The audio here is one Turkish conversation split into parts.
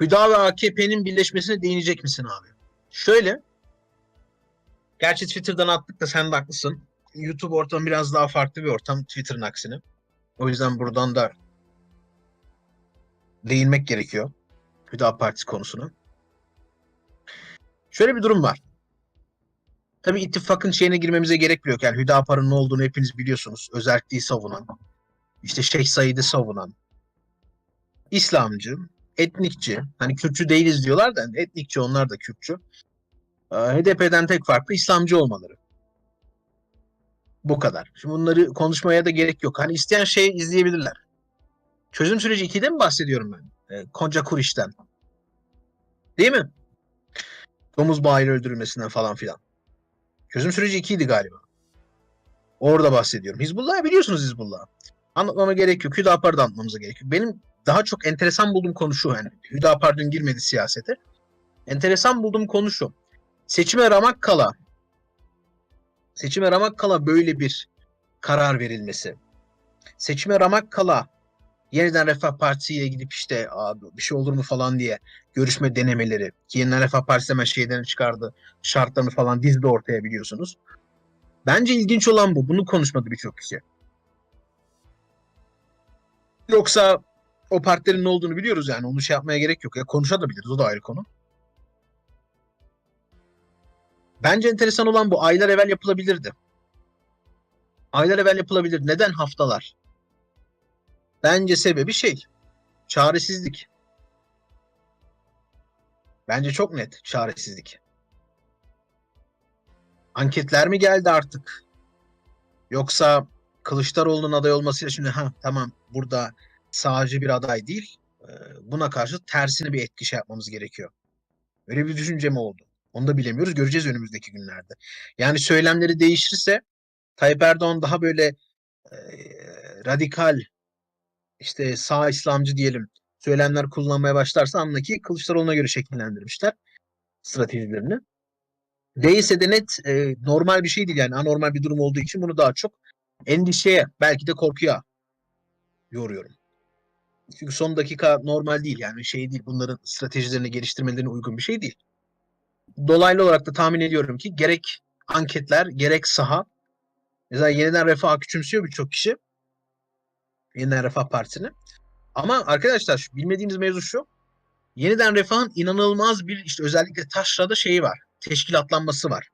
Hüda ve AKP'nin birleşmesine değinecek misin abi? Şöyle. Gerçi Twitter'dan attık da sen de haklısın. YouTube ortamı biraz daha farklı bir ortam Twitter'ın aksine. O yüzden buradan da değinmek gerekiyor. Hüda Partisi konusuna. Şöyle bir durum var. Tabii ittifakın şeyine girmemize gerek yok. Yani Hüdapar'ın ne olduğunu hepiniz biliyorsunuz. Özelliği savunan, işte Şeyh Said'i savunan, İslamcı, etnikçi, hani Kürtçü değiliz diyorlar da etnikçi onlar da Kürtçü. Ee, HDP'den tek farklı İslamcı olmaları. Bu kadar. Şimdi bunları konuşmaya da gerek yok. Hani isteyen şey izleyebilirler. Çözüm süreci 2'de mi bahsediyorum ben? Ee, Konca Kuriş'ten. Değil mi? Domuz bağıyla öldürülmesinden falan filan. Çözüm süreci 2'ydi galiba. Orada bahsediyorum. Hizbullah'ı biliyorsunuz Hizbullah'ı. Anlatmama gerek yok. Hüdapar'ı da anlatmamıza gerek yok. Benim daha çok enteresan bulduğum konu şu. Yani Hüdapar dün girmedi siyasete. Enteresan bulduğum konu şu. Seçime ramak kala seçime ramak kala böyle bir karar verilmesi. Seçime ramak kala yeniden Refah Partisi ile gidip işte abi bir şey olur mu falan diye görüşme denemeleri. Ki yeniden Refah Partisi hemen şeyden çıkardı. Şartlarını falan dizdi ortaya biliyorsunuz. Bence ilginç olan bu. Bunu konuşmadı birçok kişi. Yoksa o partilerin ne olduğunu biliyoruz yani. Onu şey yapmaya gerek yok. Ya konuşabiliriz. O da ayrı konu. Bence enteresan olan bu. Aylar evvel yapılabilirdi. Aylar evvel yapılabilir. Neden haftalar? Bence sebebi şey. Çaresizlik. Bence çok net çaresizlik. Anketler mi geldi artık? Yoksa Kılıçdaroğlu'nun aday olmasıyla şimdi ha tamam burada sağcı bir aday değil. e, Buna karşı tersini bir etki şey yapmamız gerekiyor. Öyle bir düşünce mi oldu? Onu da bilemiyoruz. Göreceğiz önümüzdeki günlerde. Yani söylemleri değişirse Tayyip Erdoğan daha böyle e, radikal işte sağ İslamcı diyelim söylemler kullanmaya başlarsa anla ki Kılıçdaroğlu'na göre şekillendirmişler stratejilerini. Değilse de net e, normal bir şey değil yani anormal bir durum olduğu için bunu daha çok endişeye belki de korkuya yoruyorum. Çünkü son dakika normal değil yani şey değil bunların stratejilerini geliştirmelerine uygun bir şey değil. Dolaylı olarak da tahmin ediyorum ki gerek anketler gerek saha mesela yeniden refah küçümsüyor birçok kişi. Yeniden Refah Partisi'ni. Ama arkadaşlar şu bilmediğiniz mevzu şu. Yeniden Refah'ın inanılmaz bir işte özellikle taşrada şeyi var. Teşkilatlanması var.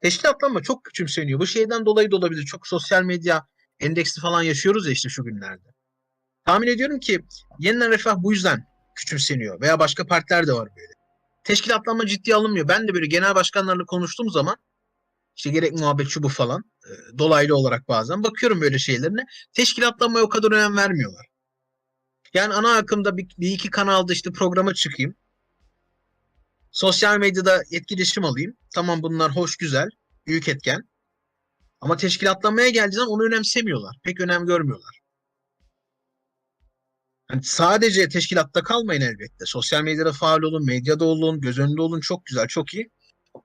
Teşkilatlanma çok küçümseniyor. Bu şeyden dolayı da olabilir. Çok sosyal medya endeksli falan yaşıyoruz ya işte şu günlerde. Tahmin ediyorum ki Yeniden Refah bu yüzden küçümseniyor. Veya başka partiler de var böyle. Teşkilatlanma ciddiye alınmıyor. Ben de böyle genel başkanlarla konuştuğum zaman işte gerek muhabbet şu bu falan e, dolaylı olarak bazen bakıyorum böyle şeylerine. Teşkilatlanmaya o kadar önem vermiyorlar. Yani ana akımda bir, bir iki kanalda işte programa çıkayım. Sosyal medyada etkileşim alayım. Tamam bunlar hoş güzel. Büyük etken. Ama teşkilatlanmaya geldiği zaman onu önemsemiyorlar. Pek önem görmüyorlar. Yani sadece teşkilatta kalmayın elbette. Sosyal medyada faal olun, medyada olun, göz önünde olun. Çok güzel, çok iyi.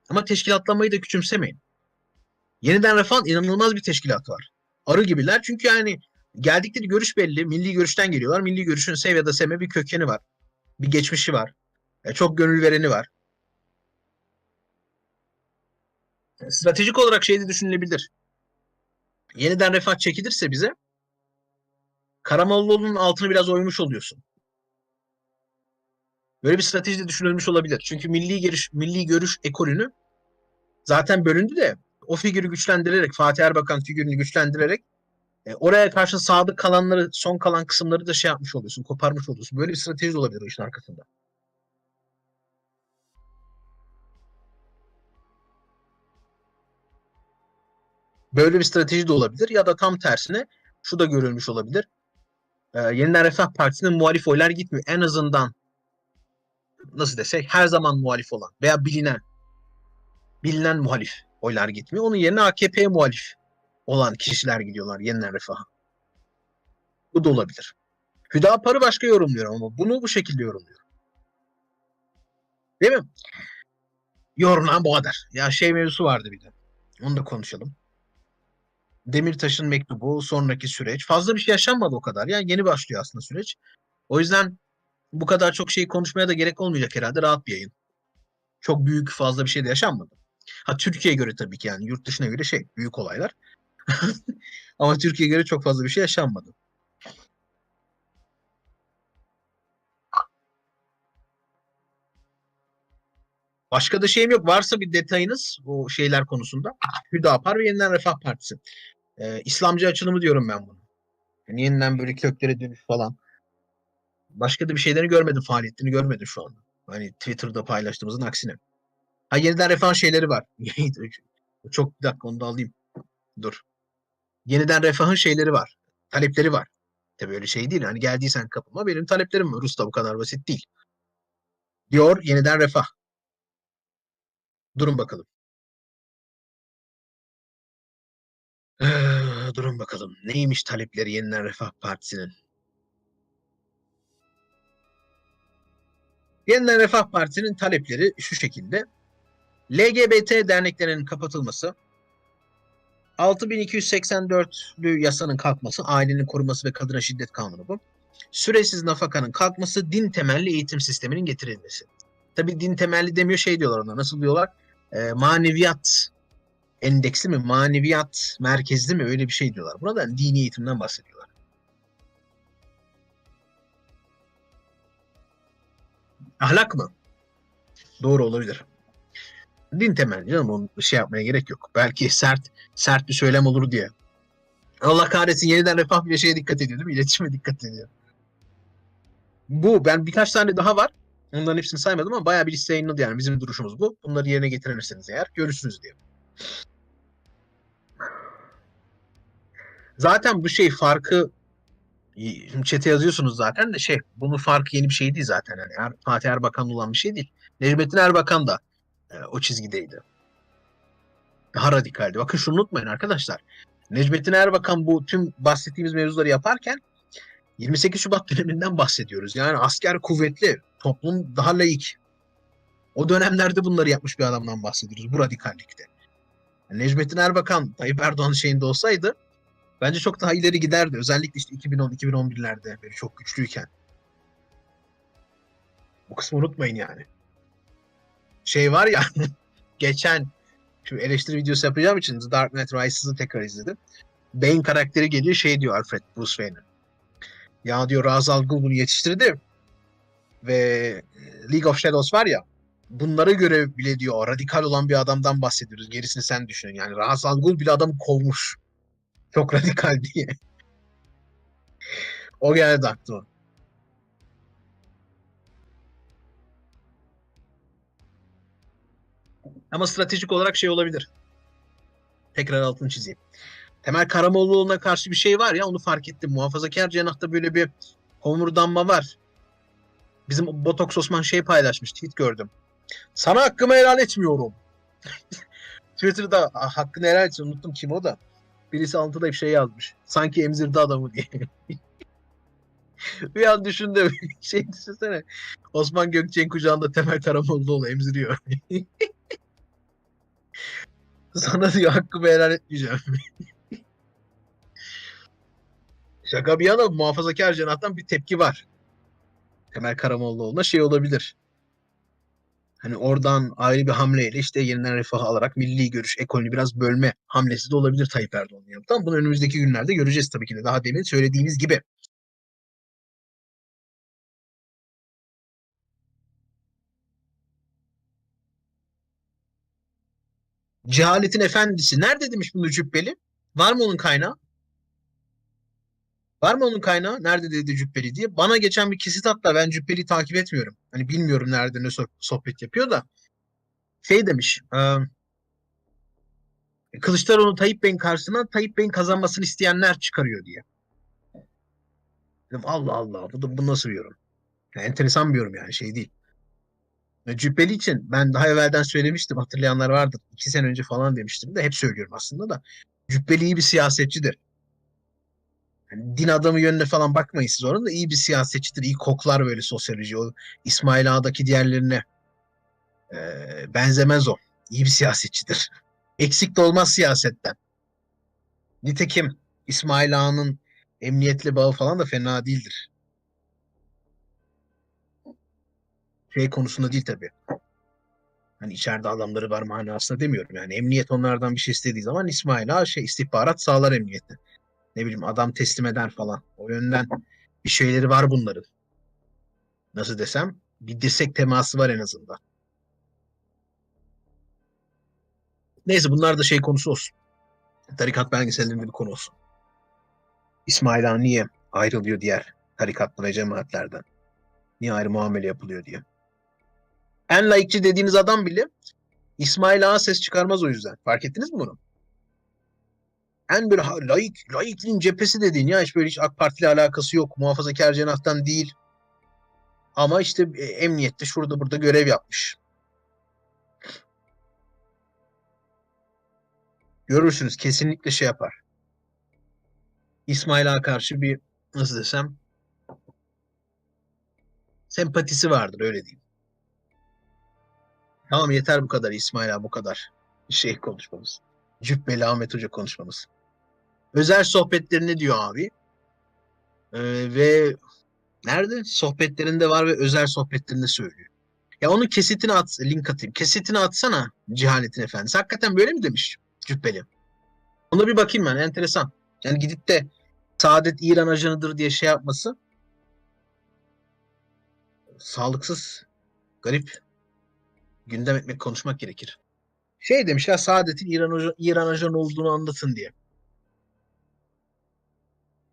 Ama teşkilatlanmayı da küçümsemeyin. Yeniden Refah'ın inanılmaz bir teşkilat var. Arı gibiler çünkü yani geldikleri görüş belli. Milli görüşten geliyorlar. Milli görüşün sev ya da sevme bir kökeni var. Bir geçmişi var. E, çok gönül vereni var. Stratejik olarak şey de düşünülebilir. Yeniden refah çekilirse bize Karamollaoğlu'nun altını biraz oymuş oluyorsun. Böyle bir strateji de düşünülmüş olabilir. Çünkü milli görüş, milli görüş ekolünü zaten bölündü de o figürü güçlendirerek, Fatih Erbakan figürünü güçlendirerek e, oraya karşı sadık kalanları, son kalan kısımları da şey yapmış oluyorsun, koparmış oluyorsun. Böyle bir strateji olabilir o işin arkasında. Böyle bir strateji de olabilir ya da tam tersine şu da görülmüş olabilir. Ee, Yeniden Refah Partisi'nin muhalif oylar gitmiyor. En azından nasıl desek her zaman muhalif olan veya bilinen bilinen muhalif oylar gitmiyor. Onun yerine AKP'ye muhalif olan kişiler gidiyorlar yeniden refaha. Bu da olabilir. Hüdapar'ı başka yorumluyorum ama bunu bu şekilde yorumluyorum. Değil mi? Yorumlan bu kadar. Ya şey mevzusu vardı bir de. Onu da konuşalım. Demirtaş'ın mektubu, sonraki süreç. Fazla bir şey yaşanmadı o kadar. Yani yeni başlıyor aslında süreç. O yüzden Bu kadar çok şey konuşmaya da gerek olmayacak herhalde. Rahat bir yayın. Çok büyük fazla bir şey de yaşanmadı. Ha Türkiye'ye göre tabii ki yani yurt dışına göre şey büyük olaylar. Ama Türkiye'ye göre çok fazla bir şey yaşanmadı. Başka da şeyim yok. Varsa bir detayınız o şeyler konusunda. Hüdapar ve Yeniden Refah Partisi. Ee, İslamcı açılımı diyorum ben bunu. Yani yeniden böyle köklere dönüş falan. Başka da bir şeylerini görmedim. Faaliyetlerini görmedim şu anda. Hani Twitter'da paylaştığımızın aksine. Ha yeniden refah şeyleri var. Çok bir dakika onu da alayım. Dur. Yeniden refahın şeyleri var. Talepleri var. Tabii öyle şey değil. Hani geldiysen kapıma benim taleplerim var. Usta bu kadar basit değil. Diyor yeniden refah. Durun bakalım. Ee, durun bakalım. Neymiş talepleri Yeniden Refah Partisi'nin? Yeniden Refah Partisi'nin talepleri şu şekilde. LGBT derneklerinin kapatılması, 6284'lü yasanın kalkması, ailenin koruması ve kadına şiddet kanunu bu. Süresiz nafakanın kalkması, din temelli eğitim sisteminin getirilmesi. Tabi din temelli demiyor şey diyorlar ona. Nasıl diyorlar? Ee, maneviyat endeksli mi, maneviyat merkezli mi öyle bir şey diyorlar. Burada dini eğitimden bahsediyorlar. Ahlak mı? Doğru olabilir. Din temelli canım onu şey yapmaya gerek yok. Belki sert sert bir söylem olur diye. Allah kahretsin yeniden refah bile şeye dikkat ediyor değil mi? İletişime dikkat ediyor. Bu ben birkaç tane daha var. Onların hepsini saymadım ama bayağı bir liste yayınladı yani bizim duruşumuz bu. Bunları yerine getirirseniz eğer görürsünüz diye. Zaten bu şey farkı çete yazıyorsunuz zaten de şey bunun farkı yeni bir şey değil zaten. Yani er, Fatih Erbakan olan bir şey değil. Necmettin Erbakan da e, o çizgideydi. Daha radikaldi. Bakın şunu unutmayın arkadaşlar. Necmettin Erbakan bu tüm bahsettiğimiz mevzuları yaparken 28 Şubat döneminden bahsediyoruz. Yani asker kuvvetli, toplum daha laik. O dönemlerde bunları yapmış bir adamdan bahsediyoruz bu radikallikte. Necmettin Erbakan Tayyip Erdoğan şeyinde olsaydı bence çok daha ileri giderdi. Özellikle işte 2010-2011'lerde böyle çok güçlüyken. Bu kısmı unutmayın yani. Şey var ya geçen şu eleştiri videosu yapacağım için The Dark Knight Rises'ı tekrar izledim. Bane karakteri geliyor şey diyor Alfred Bruce Wayne'e. Ya diyor Ra's al Ghul bunu yetiştirdi. Ve League of Shadows var ya bunlara göre bile diyor radikal olan bir adamdan bahsediyoruz. Gerisini sen düşün. Yani Ra's al bile adamı kovmuş. Çok radikal diye. o geldi aklıma. Ama stratejik olarak şey olabilir. Tekrar altını çizeyim. Temel Karamollaoğlu'na karşı bir şey var ya onu fark ettim. Muhafazakar cenahta böyle bir homurdanma var. Bizim Botox Osman şey paylaşmış. Tweet gördüm. Sana hakkımı helal etmiyorum. Twitter'da hakkını helal etsin. Unuttum kim o da. Birisi altında bir şey yazmış. Sanki emzirdi adamı diye. bir an düşündüm. Şey düşünsene. Osman Gökçek'in kucağında Temel Karamollaoğlu emziriyor. Sana diyor hakkımı helal etmeyeceğim. Şaka muhafazakar cenahtan bir tepki var. Temel Karamollaoğlu'na şey olabilir. Hani oradan ayrı bir hamleyle işte yeniden refahı alarak milli görüş ekolünü biraz bölme hamlesi de olabilir Tayyip Erdoğan'ın. Ama bunu önümüzdeki günlerde göreceğiz tabii ki de. Daha demin söylediğimiz gibi. Cehaletin efendisi. Nerede demiş bunu Cübbeli? Var mı onun kaynağı? Var mı onun kaynağı? Nerede dedi Cübbeli diye. Bana geçen bir kesit hatta ben Cübbeli'yi takip etmiyorum. Hani bilmiyorum nerede ne sohbet yapıyor da. Şey demiş. E, Kılıçdaroğlu Tayyip Bey'in karşısına Tayyip Bey'in kazanmasını isteyenler çıkarıyor diye. Dedim Allah Allah bu, bu nasıl bir yorum? Yani enteresan bir yorum yani şey değil. Cübbeli için ben daha evvelden söylemiştim hatırlayanlar vardır. İki sene önce falan demiştim de hep söylüyorum aslında da. Cübbeli iyi bir siyasetçidir. Yani din adamı yönüne falan bakmayın siz onun da iyi bir siyasetçidir. iyi koklar böyle sosyoloji. O İsmail Ağa'daki diğerlerine e, benzemez o. İyi bir siyasetçidir. Eksik de olmaz siyasetten. Nitekim İsmail Ağa'nın emniyetli bağı falan da fena değildir. şey konusunda değil tabii. Hani içeride adamları var manasında demiyorum. Yani emniyet onlardan bir şey istediği zaman İsmail Ağa şey istihbarat sağlar emniyete. Ne bileyim adam teslim eder falan. O yönden bir şeyleri var bunların. Nasıl desem bir dirsek teması var en azından. Neyse bunlar da şey konusu olsun. Tarikat belgesellerinde bir konu olsun. İsmail Ağa niye ayrılıyor diğer tarikatlı ve cemaatlerden? Niye ayrı muamele yapılıyor diye. En laikçi dediğiniz adam bile İsmail Ağa ses çıkarmaz o yüzden. Fark ettiniz mi bunu? En böyle laik, laikliğin cephesi dediğin ya hiç böyle hiç AK Parti ile alakası yok. Muhafazakar cenahtan değil. Ama işte e, emniyette şurada burada görev yapmış. Görürsünüz kesinlikle şey yapar. İsmail Ağa karşı bir nasıl desem sempatisi vardır öyle diyeyim. Tamam yeter bu kadar İsmail Ağa bu kadar şey konuşmamız. Cübbeli Ahmet Hoca konuşmamız. Özel sohbetlerinde diyor abi. Ee, ve nerede? Sohbetlerinde var ve özel sohbetlerinde söylüyor. Ya onun kesitini at, link atayım. Kesitini atsana Cihaletin Efendisi. Hakikaten böyle mi demiş Cübbeli? Ona bir bakayım ben. Enteresan. Yani gidip de Saadet İran ajanıdır diye şey yapması sağlıksız, garip. Gündem etmek, konuşmak gerekir. Şey demiş ya Saadet'in İran, İran ajanı olduğunu anlatın diye.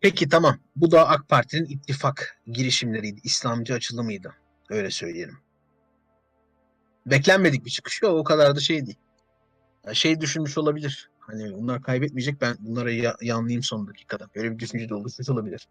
Peki tamam. Bu da AK Parti'nin ittifak girişimleriydi. İslamcı açılımıydı. Öyle söyleyelim. Beklenmedik bir çıkış yok. O kadar da şey değil. Şey düşünmüş olabilir. Hani bunlar kaybetmeyecek ben bunlara ya- yanlayayım son dakikada. Böyle bir düşünce de oluşmuş olabilir.